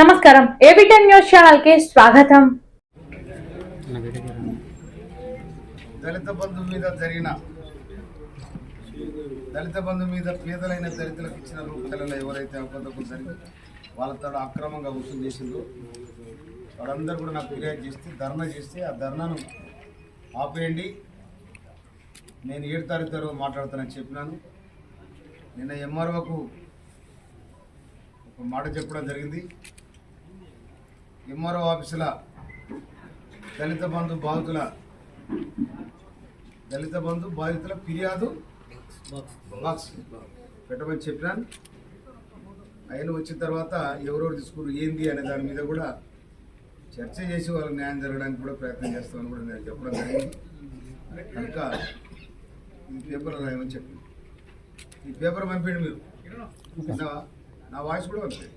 నమస్కారం. ఏబిటెన్ న్యూస్ ఛానల్కి స్వాగతం. దళిత బంధు మీద జరిగిన దళిత బంధు మీద పేదలైన దళితులకు ఇచ్చిన రూపాయలలో ఎవరైతే అబద్ధపు జరిగి వాళ్ళతో అక్రమంగా వసూలు చేసిందో వాళ్ళందరూ కూడా నాకు ఫిర్యాదు చేస్తే ధర్నా చేస్తే ఆ ధర్నాను ఆపేయండి. నేను ఏడు తారీఖు తర్వాత మాట్లాడుతానని చెప్పినాను. నిన్న ఎంఆర్ఓకు ఒక మాట చెప్పడం జరిగింది. ఎంఆర్ఓ ఆఫీసుల దళిత బంధు బాధితుల దళిత బంధు బాధితుల ఫిర్యాదు బాక్స్ పెట్టమని చెప్పినాను. ఆయన వచ్చిన తర్వాత ఎవరెవరు తీసుకున్నారు ఏంది అనే దాని మీద కూడా చర్చ చేసి వాళ్ళకి న్యాయం జరగడానికి కూడా ప్రయత్నం చేస్తామని కూడా నేను చెప్పడం జరిగింది. కనుక ఈ పేపర్ రాయమని చెప్పింది ఈ పేపర్ పంపిండి మీరు. నా వాయిస్ కూడా పంపింది